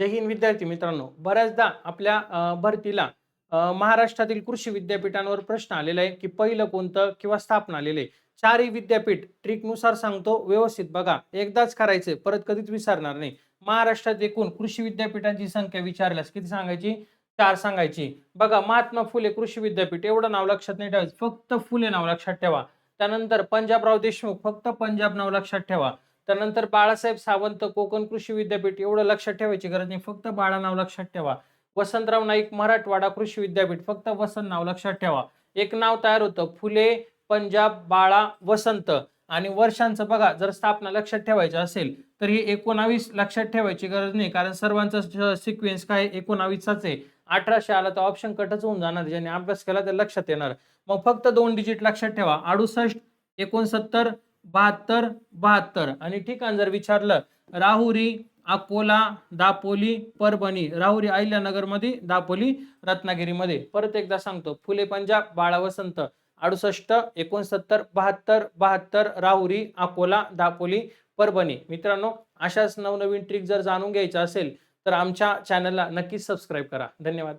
जय हिंद विद्यार्थी मित्रांनो. बऱ्याचदा आपल्या भरतीला महाराष्ट्रातील कृषी विद्यापीठांवर प्रश्न आलेला आहे की पहिलं कोणतं किंवा स्थापना आलेले चारही विद्यापीठ ट्रिकनुसार सांगतो व्यवस्थित बघा. एकदाच करायचं परत कधीच विसरणार नाही. महाराष्ट्रात एकूण कृषी विद्यापीठांची संख्या विचारल्यास किती सांगायची? चार सांगायची. बघा महात्मा फुले कृषी विद्यापीठ एवढं नाव लक्षात नाही ठेवायचं. फक्त फुले नाव लक्षात ठेवा. त्यानंतर पंजाबराव देशमुख फक्त पंजाब नाव लक्षात ठेवा. त्यानंतर बाळासाहेब सावंत कोकण कृषी विद्यापीठ एवढं लक्षात ठेवायची गरज नाही. फक्त बाळा नाव लक्षात ठेवा. वसंतराव नाईक मराठवाडा कृषी विद्यापीठ फक्त वसंत नाव लक्षात ठेवा. एक नाव तयार होतं फुले पंजाब बाळा वसंत. आणि वर्षांचं बघा जर स्थापना लक्षात ठेवायचं असेल तर ही एकोणावीस लक्षात ठेवायची गरज नाही. कारण सर्वांचा सिक्वेन्स काय? एकोणावीसचाच आहे. अठराशे आला तर ऑप्शन कटच होऊन जाणार. ज्याने अभ्यास केला तर लक्षात येणार. मग फक्त दोन डिजिट लक्षात ठेवा. अडुसष्ट एकोणसत्तर बहात्तर बहात्तर. आणि ठिकाण जर विचारलं राहुरी अकोला दापोली परभणी. राहुरी अहिल्यानगरमध्ये दापोली रत्नागिरीमध्ये. परत एकदा सांगतो फुले पंजाब बाळा वसंत. अडुसष्ट एकोणसत्तर बहात्तर बहात्तर राहुरी अकोला दापोली परभणी. मित्रांनो अशाच नवनवीन ट्रिक जर जाणून घ्यायचं असेल तर आमच्या चॅनलला नक्कीच सबस्क्राईब करा. धन्यवाद.